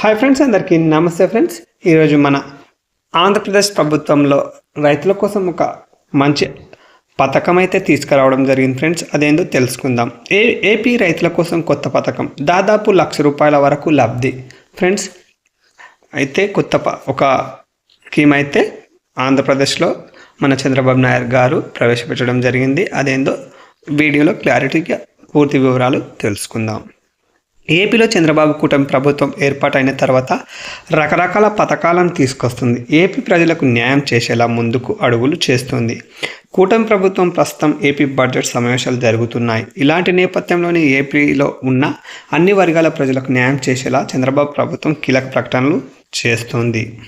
Hi friends అందరికీ నమస్తే friends ఈరోజు మన ఆంధ్రప్రదేశ్ ప్రభుత్వంలో రైతుల కోసం ఒక మంచి పథకం అయితే తీసుకురావడం జరిగింది ఫ్రెండ్స్ అదేందో తెలుసుకుందాం. ఏ ఏపీ రైతుల కోసం కొత్త పథకం? దాదాపు లక్ష రూపాయల వరకు లబ్ధి. ఫ్రెండ్స్ అయితే కొత్త ప- ఒక స్కీమ్ అయితే ఆంధ్రప్రదేశ్లో మన చంద్రబాబు నాయుడు గారు ప్రవేశపెట్టడం జరిగింది. అదేందో వీడియోలో క్లారిటీగా పూర్తి వివరాలు తెలుసుకుందాం. ఏపీలో చంద్రబాబు కూటమి ప్రభుత్వం ఏర్పాటైన తర్వాత రకరకాల పథకాలను తీసుకొస్తుంది. ఏపీ ప్రజలకు న్యాయం చేసేలా ముందుకు అడుగులు చేస్తుంది. కూటమి ప్రభుత్వం ప్రస్తుతం ఏపీ బడ్జెట్ సమావేశాలు జరుగుతున్నాయి. ఇలాంటి నేపథ్యంలోనే ఏపీలో ఉన్న అన్ని వర్గాల ప్రజలకు న్యాయం చేసేలా చంద్రబాబు ప్రభుత్వం కీలక ప్రకటనలు చేస్తుంది.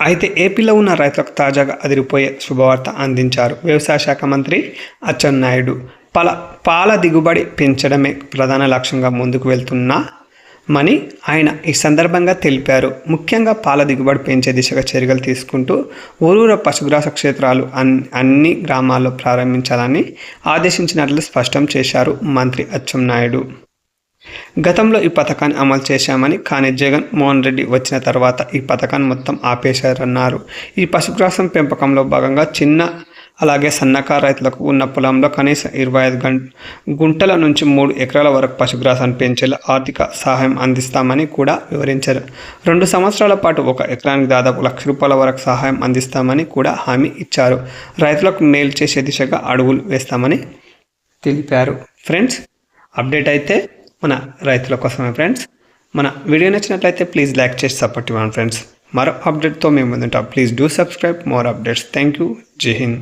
అయితే ఏపీలో ఉన్న రైతులకు తాజాగా అదిరిపోయే శుభవార్త అందించారు వ్యవసాయ శాఖ మంత్రి అచ్చెన్నాయుడు. పల పాల దిగుబడి పెంచడమే ప్రధాన లక్ష్యంగా ముందుకు వెళ్తున్నామని ఆయన ఈ సందర్భంగా తెలిపారు. ముఖ్యంగా పాల దిగుబడి పెంచే దిశగా చర్యలు తీసుకుంటూ ఊరూర పశుగ్రాస క్షేత్రాలు అన్ అన్ని గ్రామాల్లో ప్రారంభించాలని ఆదేశించినట్లు స్పష్టం చేశారు మంత్రి అచ్చెన్నాయుడు గతంలో ఈ పథకాన్ని అమలు చేశామని కానీ జగన్ మోహన్ రెడ్డి వచ్చిన తర్వాత ఈ పథకాన్ని మొత్తం ఆపేశారన్నారు. ఈ పశుగ్రాసం పెంపకంలో భాగంగా చిన్న అలాగే సన్నకారు రైతులకు ఉన్న పొలంలో కనీసం ఇరవై ఐదు గంట గుంటల నుంచి మూడు ఎకరాల వరకు పశుగ్రాసాన్ని పెంచేలా ఆర్థిక సహాయం అందిస్తామని కూడా వివరించారు. రెండు సంవత్సరాల పాటు ఒక ఎకరానికి దాదాపు లక్ష రూపాయల వరకు సహాయం అందిస్తామని కూడా హామీ ఇచ్చారు. రైతులకు మేలు చేసే దిశగా అడుగులు వేస్తామని తెలిపారు. ఫ్రెండ్స్ అప్డేట్ అయితే మన రైతుల కోసమే ఫ్రెండ్స్. మన వీడియో నచ్చినట్లయితే ప్లీజ్ లైక్ చేసి సపోర్ట్ ఇవ్వండి ఫ్రెండ్స్. మరో అప్డేట్తో మేము ముందుంటాం. Please do subscribe more updates. Thank you జై హింద్.